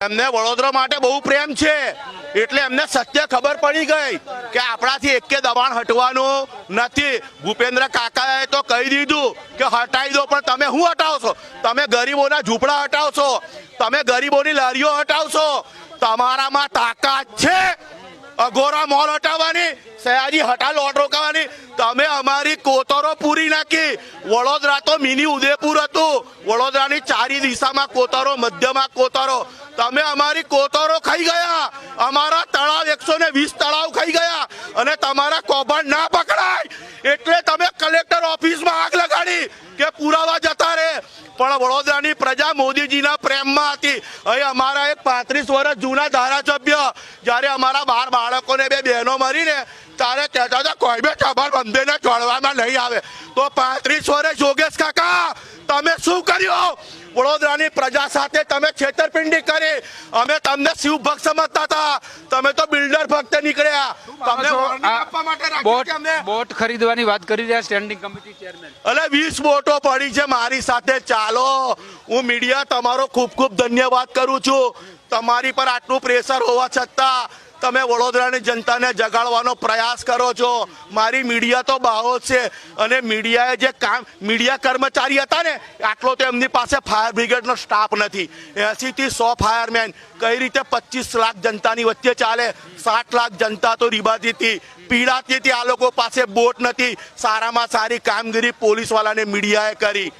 એમને વડોદરા માટે બહુ પ્રેમ છે. એટલે એમને સત્ય ખબર પડી ગઈ કે આપણાથી એકે દબાણ હટવાનું નથી. ભૂપેન્દ્ર કાકાએ તો કહી દીધું કે હટાવી દો, પણ તમે શું હટાવશો તમે ગરીબોના ઝૂંપડા હટાવશો તમે ગરીબોની લારીઓ હટાવશો તમારામાં તાકાત છે? અઘોરા મોલ હટાવવાની? સયાજી હટા લોટ રોકાવાની? તમે અમારી કોતરો પૂરી નાખી. વડોદરા તો મિની ઉદયપુર હતું. વડોદરાની ચારી દિશામાં કોતરો, મધ્યમાં કોતરો. તમે અમારી કોતરો ખાઈ ગયા. અમારા તળાવ એકસો ને વીસ તળાવ ખાઈ ગયા. અને તમારા કૌભાંડ ના પકડાય. એટલે તમે કલેક્ટર ઓફિસમાં આગ લગાડી કે પુરાવા જતા રહે. પણ વડોદરાની પ્રજા મોદીજીના પ્રેમમાં હતી. અહીં અમારા એક પાંત્રીસ વર્ષ જૂના ધારાસભ્ય, જ્યારે અમારા બાર બાળકોને બે બહેનો મરીને, ત્યારે કહેતા હતા, કોઈ બે ખબર બંધેને ચોડવામાં નહીં આવે. તો પાંત્રીસ વર્ષ યોગેશ કાકા, તમે શું કર્યું? વડોદરાની પ્રજા સાથે તમે છેતરપિંડી કરી. અમે તમને શિવ ભક્ત સમજતા હતા. તમે તો બિલ્ડર ભક્ત નીકળ્યા. બોટ ખરીદવાની વાત કરી રહ્યા સ્ટેન્ડિંગ કમિટી ચેરમેન. અલે વીસ બોટો પડી છે મારી સાથે. ચાલો હું મીડિયા તમારો ખૂબ ખૂબ ધન્યવાદ કરું છું. તમારી પર આટલું પ્રેશર હોવા છતાં તમે વડોદરાની જનતાને જગાડવાનો પ્રયાસ કરો છો. મારી મીડિયા તો બાહો છે. અને મીડિયાએ જે કામ, મીડિયા કર્મચારી હતા ને, આટલો તો એમની પાસે ફાયર બ્રિગેડનો સ્ટાફ નથી. એંસીથી સો ફાયરમેન. કઈ રીતે પચીસ લાખ જનતાની વચ્ચે ચાલે? સાત લાખ જનતા તો રીબાતી હતી. પીડાતી હતી આ લોકો પાસે બોટ નથી. સારામાં સારી કામગીરી પોલીસવાળાને મીડિયાએ કરી.